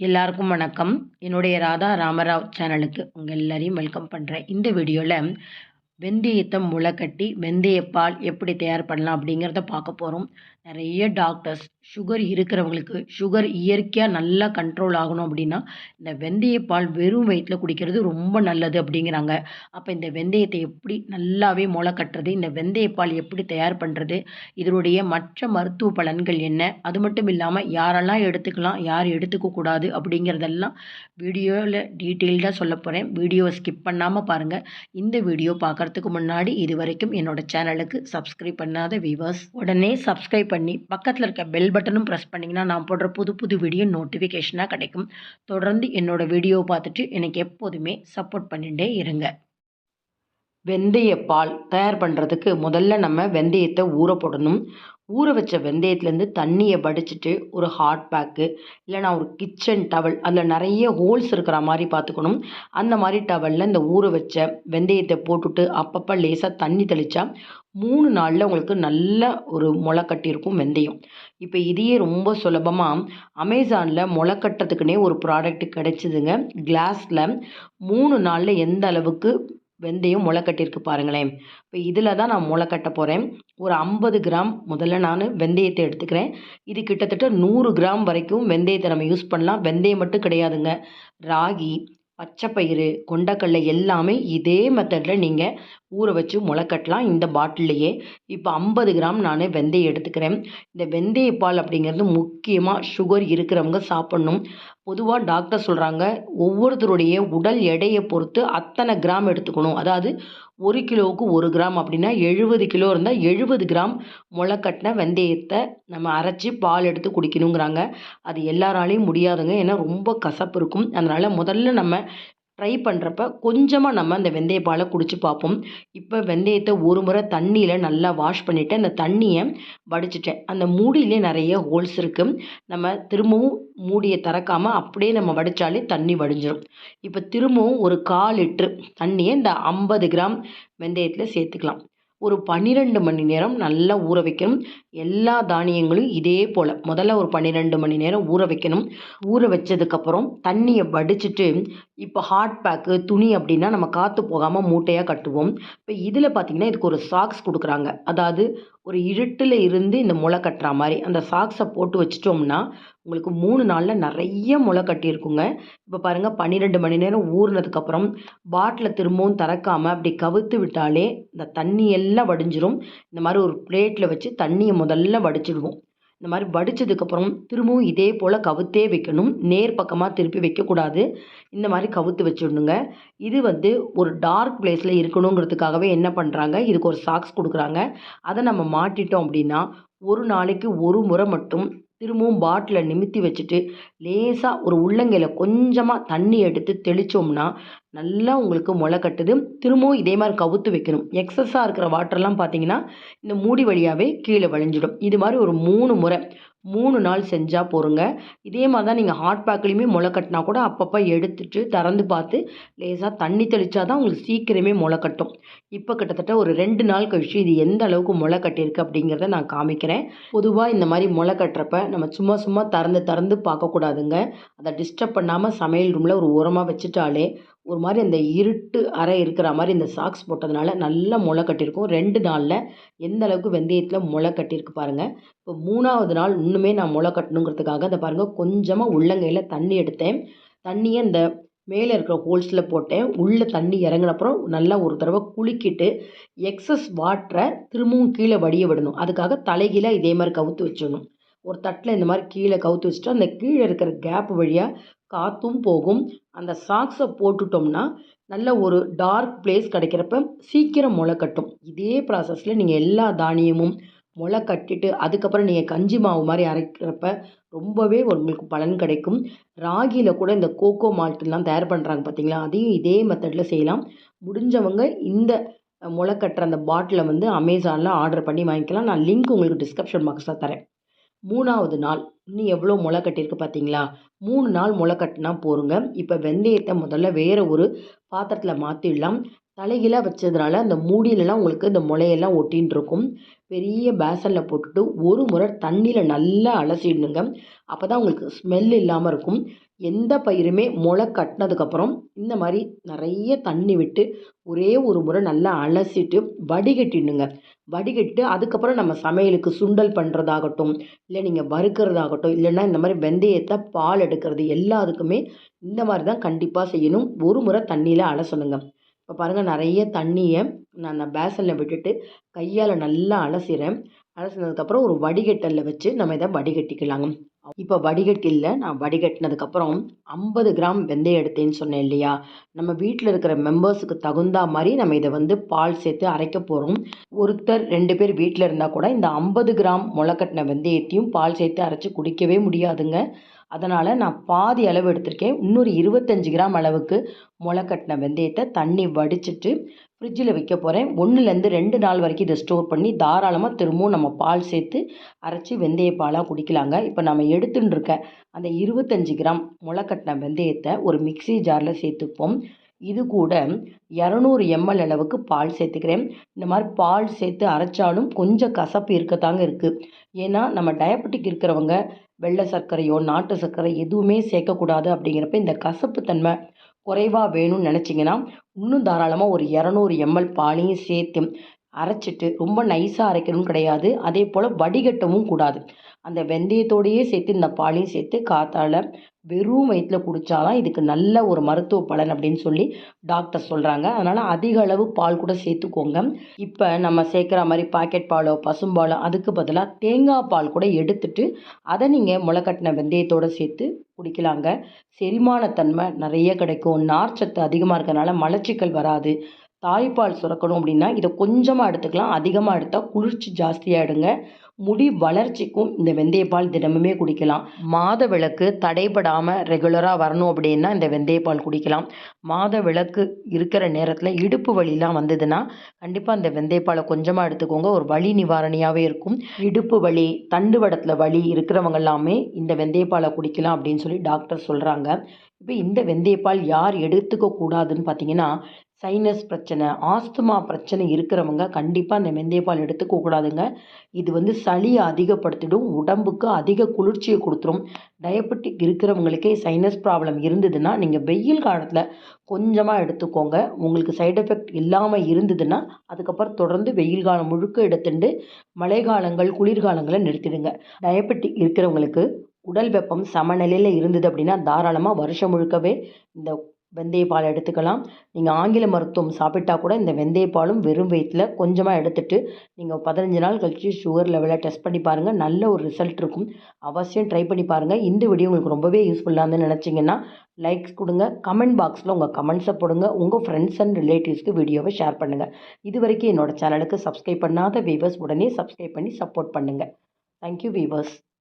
எல்லாருக்கும் வணக்கம். என்னுடைய ராதா ராமராவ் சேனலுக்கு உங்கள் எல்லாரையும் வெல்கம் பண்ணுறேன் இந்த வீடியோவில் வெந்தயத்தை முளைக்கட்டி வெந்தயப்பால் எப்படி தயார் பண்ணலாம் அப்படிங்கிறத பார்க்க போகிறோம் நிறைய டாக்டர்ஸ் சுகர் இருக்கிறவங்களுக்கு சுகர் இயற்கையாக நல்லா கண்ட்ரோல் ஆகணும் அப்படின்னா இந்த வெந்தயப்பால் வெறும் வயிற்றில் குடிக்கிறது ரொம்ப நல்லது அப்படிங்கிறாங்க. அப்போ இந்த வெந்தயத்தை எப்படி நல்லாவே முளை கட்டுறது இந்த வெந்தயப்பால் எப்படி தயார் பண்ணுறது இதனுடைய மற்ற மருத்துவ பலன்கள் என்ன அது மட்டும் இல்லாமல் யாரெல்லாம் எடுத்துக்கலாம் யார் எடுத்துக்கக்கூடாது அப்படிங்கிறதெல்லாம் வீடியோவில் டீட்டெயில்டாக சொல்ல போகிறேன் வீடியோவை ஸ்கிப் பண்ணாமல் பாருங்கள் இந்த வீடியோ பார்க்குறதுக்கு முன்னாடி இது வரைக்கும் என்னோடய சேனலுக்கு சப்ஸ்கிரைப் பண்ணாத வியூவர்ஸ் உடனே சப்ஸ்கிரைப் பண்ணி பக்கத்தில் இருக்க பெல் பட்டனும் ப்ரெஸ் பண்ணிங்கன்னா நான் போடுற புது புது வீடியோ நோட்டிஃபிகேஷனாக கிடைக்கும். தொடர்ந்து என்னோடய வீடியோ பார்த்துட்டு எனக்கு எப்போதுமே சப்போர்ட் பண்ணிகிட்டே இருங்க. வெந்தயப்பால் தயார் பண்ணுறதுக்கு முதல்ல நம்ம வெந்தயத்தை ஊற போடணும். ஊற வச்ச வெந்தயத்துலேருந்து தண்ணியை வடிச்சிட்டு ஒரு ஹாட் பேக்கு இல்லைனா ஒரு கிச்சன் டவல் அதில் நிறைய ஹோல்ஸ் இருக்கிற மாதிரி பார்த்துக்கணும். அந்த மாதிரி டவலில் இந்த ஊற வச்ச வெந்தயத்தை போட்டுட்டு அப்பப்போ லேசாக தண்ணி தெளித்தா மூணு நாளில் உங்களுக்கு நல்ல ஒரு முளை கட்டியிருக்கும் வெந்தயம். இப்போ இதையே ரொம்ப சுலபமாக அமேசானில் முளை கட்டுறதுக்குனே ஒரு ப்ராடக்ட் கிடைச்சிதுங்க. கிளாஸில் மூணு நாளில் எந்த அளவுக்கு வெந்தயம் முளை கட்டியிருக்கு பாருங்களேன். இப்போ இதில் தான் நான் முளை கட்ட போகிறேன் ஒரு ஐம்பது கிராம் முதல்ல நான் வெந்தயத்தை எடுத்துக்கிறேன். இது கிட்டத்தட்ட நூறு கிராம் வரைக்கும் வெந்தயத்தை நம்ம யூஸ் பண்ணலாம். வெந்தயம் மட்டும் கிடையாதுங்க. ராகி பச்சைப்பயிறு கொண்டக்கடலை எல்லாமே இதே மெத்தடில் நீங்கள் ஊற வச்சு முளைக்கட்டலாம் இந்த பாட்டில்லையே. இப்போ ஐம்பது கிராம் நான் வெந்தயம் எடுத்துக்கிறேன். இந்த வெந்தயப்பால் அப்படிங்கிறது முக்கியமாக சுகர் இருக்கிறவங்க சாப்பிட்ணும். பொதுவாக டாக்டர் சொல்கிறாங்க ஒவ்வொருத்தருடைய உடல் எடையை பொறுத்து அத்தனை கிராம் எடுத்துக்கணும். அதாவது ஒரு கிலோவுக்கு ஒரு கிராம் அப்படின்னா எழுபது கிலோ இருந்தால் எழுபது கிராம் முளைக்கட்டின வெந்தயத்தை நம்ம அரைச்சி பால் எடுத்து குடிக்கணுங்கிறாங்க. அது எல்லாராலையும் முடியாதுங்க. ஏன்னா ரொம்ப கசப்பு இருக்கும். அதனால் முதல்ல நம்ம ட்ரை பண்ணுறப்ப கொஞ்சமாக நம்ம அந்த வெந்தயப்பாலை குடிச்சு பார்ப்போம். இப்போ வெந்தயத்தை ஒரு முறை தண்ணியில் நல்லா வாஷ் பண்ணிவிட்டு அந்த தண்ணியை வடிச்சிட்டேன். அந்த மூடியிலே நிறைய ஹோல்ஸ் இருக்குது நம்ம திரும்பவும் மூடியை திறக்காமல் அப்படியே நம்ம வடித்தாலே தண்ணி வடிஞ்சிடும் இப்போ திரும்பவும் ஒரு கால் லிட்ரு தண்ணியை இந்த ஐம்பது கிராம் வெந்தயத்தில் சேர்த்துக்கலாம். ஒரு பன்னிரெண்டு மணி நேரம் நல்லா ஊற வைக்கணும். எல்லா தானியங்களும் இதே போல். முதல்ல ஒரு பன்னிரெண்டு மணி நேரம் ஊற வைக்கணும். ஊற வச்சதுக்கப்புறம் தண்ணியை வடிச்சிட்டு இப்போ ஹாட் பேக்கு துணி அப்படின்னா நம்ம காற்று போகாமல் மூட்டையாக கட்டுவோம். இப்போ இதில் பார்த்திங்கன்னா இதுக்கு ஒரு சாக்ஸ் கொடுக்குறாங்க. அதாவது ஒரு இருட்டில் இருந்து இந்த முளை கட்டுற மாதிரி. அந்த சாக்ஸை போட்டு வச்சிட்டோம்னா உங்களுக்கு மூணு நாளில் நிறைய முளை கட்டியிருக்குங்க. இப்போ பாருங்கள் பன்னிரெண்டு மணி நேரம் ஊறினதுக்கப்புறம் பாட்டில் திரும்பவும் திறக்காமல் அப்படி கவுத்து விட்டாலே இந்த தண்ணி எல்லாம் வடிஞ்சிரும். இந்த மாதிரி ஒரு பிளேட்டில் வச்சு தண்ணியை முதல்ல வடிச்சிடுவோம். இந்த மாதிரி வடித்ததுக்கப்புறம் திரும்பவும் இதே போல் கவுத்தே வைக்கணும். நேர் பக்கமாக திருப்பி வைக்கக்கூடாது. இந்த மாதிரி கவுத்து வச்சிடணுங்க. இது வந்து ஒரு டார்க் பிளேஸில் இருக்கணுங்கிறதுக்காகவே என்ன பண்ணுறாங்க இதுக்கு ஒரு சாக்ஸ் கொடுக்குறாங்க. அதை நம்ம மாட்டிட்டோம் அப்படின்னா ஒரு நாளைக்கு ஒரு முறை மட்டும் திரும்பவும் பாட்டிலை நிமித்தி வச்சுட்டு லேசாக ஒரு உள்ளங்கையில் கொஞ்சமாக தண்ணி எடுத்து தெளித்தோம்னா நல்லா உங்களுக்கு முளை கட்டுது. திரும்பவும் இதே மாதிரி கவுத்து வைக்கணும். எக்ஸஸாக இருக்கிற வாட்டர்லாம் பார்த்தீங்கன்னா இந்த மூடி வழியாகவே கீழே வழிஞ்சிடும். இது மாதிரி ஒரு மூணு முறை மூணு நாள் செஞ்சால் போருங்க. இதே மாதிரி தான் நீங்கள் ஹாட் பேக்லேயுமே முளை கட்டினா கூட அப்பப்போ எடுத்துட்டு திறந்து பார்த்து லேசாக தண்ணி தெளித்தா தான் உங்களுக்கு சீக்கிரமே முளை கட்டும். இப்போ கிட்டத்தட்ட ஒரு ரெண்டு நாள் கழிச்சு இது எந்த அளவுக்கு முளை கட்டியிருக்கு அப்படிங்கிறத நான் காமிக்கிறேன். பொதுவாக இந்த மாதிரி முளை கட்டுறப்ப நம்ம சும்மா சும்மா திறந்து திறந்து பார்க்கக்கூடாதுங்க. அதை டிஸ்டர்ப் பண்ணாமல் சமையல் ரூமில் ஒரு உரமாக வச்சுட்டாலே ஒரு மாதிரி அந்த இருட்டு அறை இருக்கிற மாதிரி இந்த சாக்ஸ் போட்டதுனால நல்லா முளை கட்டியிருக்கும். ரெண்டு நாளில் எந்த அளவுக்கு வெந்தயத்தில் முளை கட்டியிருக்கு பாருங்கள் இப்போ மூணாவது நாள் இன்னுமே நான் முளை கட்டணுங்கிறதுக்காக அதை பாருங்கள் கொஞ்சமாக உள்ளங்கையில் தண்ணி எடுத்தேன். தண்ணியை இந்த மேலே இருக்கிற ஹோல்ஸில் போட்டேன். உள்ளே தண்ணி இறங்கினப்புறம் நல்லா ஒரு தடவை குலுக்கிட்டு எக்ஸஸ் வாட்டரை திரும்பவும் கீழே வடிய விடணும். அதுக்காக தலைகீழே இதே மாதிரி கவுத்து வச்சிடணும். ஒரு தட்டில் இந்த மாதிரி கீழே கவுத்து வச்சுட்டு அந்த கீழே இருக்கிற கேப் வழியாக காற்றும் போகும். அந்த சாக்ஸை போட்டுட்டோம்னா நல்ல ஒரு டார்க் பிளேஸ் கிடைக்கிறப்ப சீக்கிரம் முளை கட்டும். இதே ப்ராசஸில் நீங்கள் எல்லா தானியமும் முளை கட்டிட்டு அதுக்கப்புறம் நீங்கள் கஞ்சி மாவு மாதிரி அரைக்கிறப்ப ரொம்பவே உங்களுக்கு பலன் கிடைக்கும். ராகியில் கூட இந்த கோகோ மால்ட்டுலாம் தயார் பண்ணுறாங்க பார்த்தீங்களா அதையும் இதே மெத்தடில் செய்யலாம். முடிஞ்சவங்க இந்த முளை கட்டுற அந்த பாட்டிலை வந்து அமேசானில் ஆர்டர் பண்ணி வாங்கிக்கலாம். நான் லிங்க் உங்களுக்கு டிஸ்கிரிப்ஷன் பாக்ஸில் தரேன். மூணாவது நாள். இன்னும் எவ்வளோ முளை கட்டியிருக்கு பார்த்தீங்களா? மூணு நாள் முளை கட்டினா போருங்க. இப்போ வெந்தயத்தை முதல்ல வேறு ஒரு பாத்திரத்தில் மாற்றிடலாம் தலைகீழாக வச்சதுனால அந்த மூடியிலலாம் உங்களுக்கு இந்த முளையெல்லாம் ஒட்டின்னு இருக்கும் பெரிய பேசனில் போட்டுட்டு ஒரு முறை தண்ணியில் நல்லா அலசிடணுங்க. அப்போ தான் உங்களுக்கு ஸ்மெல் இல்லாமல் இருக்கும். எந்த பயிருமே முளை கட்டினதுக்கப்புறம் இந்த மாதிரி நிறைய தண்ணி விட்டு ஒரே ஒரு முறை நல்லா அலசிட்டு வடிகட்டிடணுங்க வடிகட்டிட்டு அதுக்கப்புறம் நம்ம சமையலுக்கு சுண்டல் பண்ணுறதாகட்டும் இல்லை நீங்கள் வறுக்கிறதாகட்டும் இல்லைன்னா இந்த மாதிரி வெந்தயத்தை பால் எடுக்கிறது எல்லாத்துக்குமே இந்த மாதிரி தான் கண்டிப்பாக செய்யணும். ஒரு முறை தண்ணியில் அலசணுங்க. இப்போ பாருங்கள் நிறைய தண்ணியை நான் அந்த பேசனில் விட்டுட்டு கையால் நல்லா அலசிறேன். அலசினதுக்கப்புறம் ஒரு வடிகட்டலில் வச்சு நம்ம இதை வடிகட்டிக்கலாங்க. இப்போ வடிகட்டியில் நான் வடிகட்டினதுக்கப்புறம் ஐம்பது கிராம் வெந்தயம் எடுத்தேன்னு சொன்னேன் இல்லையா? நம்ம வீட்டில் இருக்கிற மெம்பர்ஸுக்கு தகுந்தா மாதிரி நம்ம இதை வந்து பால் சேர்த்து அரைக்க போகிறோம் ஒருத்தர் ரெண்டு பேர் வீட்டில் இருந்தால் கூட இந்த ஐம்பது கிராம் முளைக்கட்டின வெந்தயத்தையும் பால் சேர்த்து அரைச்சி குடிக்கவே முடியாதுங்க. அதனால் நான் பாதி அளவு எடுத்திருக்கேன். இன்னொரு இருபத்தஞ்சி கிராம் அளவுக்கு முளைக்கட்டின வெந்தயத்தை தண்ணி வடிச்சிட்டு ஃப்ரிட்ஜில் வைக்க போகிறேன் ஒன்றுலேருந்து ரெண்டு நாள் வரைக்கும் இதை ஸ்டோர் பண்ணி தாராளமாக திரும்பவும் நம்ம பால் சேர்த்து அரைச்சி வெந்தய பாலாக குடிக்கலாங்க. இப்போ நம்ம எடுத்துன்னு இருக்க அந்த இருபத்தஞ்சி கிராம் முளைக்கட்டின வெந்தயத்தை ஒரு மிக்ஸி ஜாரில் சேர்த்துப்போம். இது கூட இரநூறு எம்எல் அளவுக்கு பால் சேர்த்துக்கிறேன். இந்த மாதிரி பால் சேர்த்து அரைச்சாலும் கொஞ்சம் கசப்பு இருக்கத்தாங்க இருக்குது ஏன்னா நம்ம டயபெட்டிக் இருக்கிறவங்க வெள்ளை சர்க்கரையோ நாட்டு சர்க்கரை எதுவுமே சேர்க்கக்கூடாது அப்படிங்கிறப்ப இந்த கசப்பு தன்மை குறைவாக வேணும்னு நினச்சிங்கன்னா இன்னும் தாராளமாக ஒரு இரநூறு எம்எல் பாலையும் சேர்த்து அரைச்சிட்டு ரொம்ப நைஸாக அரைக்கணும் கிடையாது. அதே போல் வடிகட்டவும் கூடாது. அந்த வெந்தயத்தோடையே சேர்த்து இந்த பாலையும் சேர்த்து காத்தால் வெறும் வயிற்றில் குடித்தாதான் இதுக்கு நல்ல ஒரு மருத்துவ பலன் அப்படின்னு சொல்லி டாக்டர் சொல்கிறாங்க அதனால் அதிக அளவு பால் கூட சேர்த்துக்கோங்க. இப்போ நம்ம சேர்க்குற மாதிரி பாக்கெட் பாலோ பசும்பாலோ அதுக்கு பதிலாக தேங்காய் பால் கூட எடுத்துட்டு அதை நீங்கள் முளைக்கட்டின வெந்தயத்தோடு சேர்த்து குடிக்கலாங்க. செரிமானத்தன்மை நிறைய கிடைக்கும். நார்ச்சத்து அதிகமாக இருக்கிறனால மலச்சிக்கல் வராது. தாய்ப்பால் சுரக்கணும் அப்படின்னா இதை கொஞ்சமாக எடுத்துக்கலாம். அதிகமாக எடுத்தால் குளிர்ச்சி ஜாஸ்தியாகிடுங்க முடி வளர்ச்சிக்கும் இந்த வெந்தயப்பால் தினமுமே குடிக்கலாம். மாத விளக்கு தடைபடாமல் ரெகுலராக வரணும் அப்படின்னா இந்த வெந்தயப்பால் குடிக்கலாம். மாத விளக்கு இருக்கிற நேரத்தில் இடுப்பு வலிலாம் வந்ததுன்னா கண்டிப்பாக இந்த வெந்தயப்பாலை கொஞ்சமாக எடுத்துக்கோங்க. ஒரு வலி நிவாரணியாகவே இருக்கும். இடுப்பு வலி தண்டுவடத்தில் வலி இருக்கிறவங்க எல்லாமே இந்த வெந்தயப்பாலை குடிக்கலாம் அப்படின்னு சொல்லி டாக்டர் சொல்கிறாங்க இப்போ இந்த வெந்தயப்பால் யார் எடுத்துக்க கூடாதுன்னு பார்த்தீங்கன்னா சைனஸ் பிரச்சனை ஆஸ்துமா பிரச்சனை இருக்கிறவங்க கண்டிப்பாக இந்த வெந்தயப்பால் எடுத்துக்க கூடாதுங்க. இது வந்து சளியை அதிகப்படுத்திடும் உடம்புக்கு அதிக குளிர்ச்சியை கொடுத்துரும். டயபெட்டிக் இருக்கிறவங்களுக்கே சைனஸ் ப்ராப்ளம் இருந்ததுன்னா நீங்கள் வெயில் காலத்தில் கொஞ்சமாக எடுத்துக்கோங்க. உங்களுக்கு சைடு எஃபெக்ட் இல்லாமல் இருந்ததுன்னா அதுக்கப்புறம் தொடர்ந்து வெயில் காலம் முழுக்க எடுத்துட்டு மழை காலங்கள் குளிர்காலங்களை நிறுத்திடுங்க. டயபெட்டிக் இருக்கிறவங்களுக்கு உடல் வெப்பம் சமநிலையில் இருந்தது அப்படின்னா தாராளமாக வருஷம் முழுக்கவே இந்த வெந்தயப்பால் எடுத்துக்கலாம். நீங்கள் ஆங்கில மருத்துவம் சாப்பிட்டா கூட இந்த வெந்தயப்பாலும் வெறும் வயிற்றில் கொஞ்சமாக எடுத்துகிட்டு நீங்கள் பதினஞ்சு நாள் கழித்து சுகர் லெவலை டெஸ்ட் பண்ணி பாருங்கள் நல்ல ஒரு ரிசல்ட் இருக்கும். அவசியம் ட்ரை பண்ணி பாருங்கள் இந்த வீடியோ உங்களுக்கு ரொம்பவே யூஸ்ஃபுல்லாக நினச்சிங்கன்னா லைக்ஸ் கொடுங்க. கமெண்ட் பாக்ஸில் உங்கள் கமெண்ட்ஸை போடுங்க. உங்கள் ஃப்ரெண்ட்ஸ் அண்ட் ரிலேட்டிவ்ஸ்க்கு வீடியோவை ஷேர் பண்ணுங்கள் இது வரைக்கும் என்னோடய சேனலுக்கு சப்ஸ்கிரைப் பண்ணாத வீவர்ஸ் உடனே சப்ஸ்கிரைப் பண்ணி சப்போர்ட் பண்ணுங்கள் தேங்க்யூ வீவர்ஸ்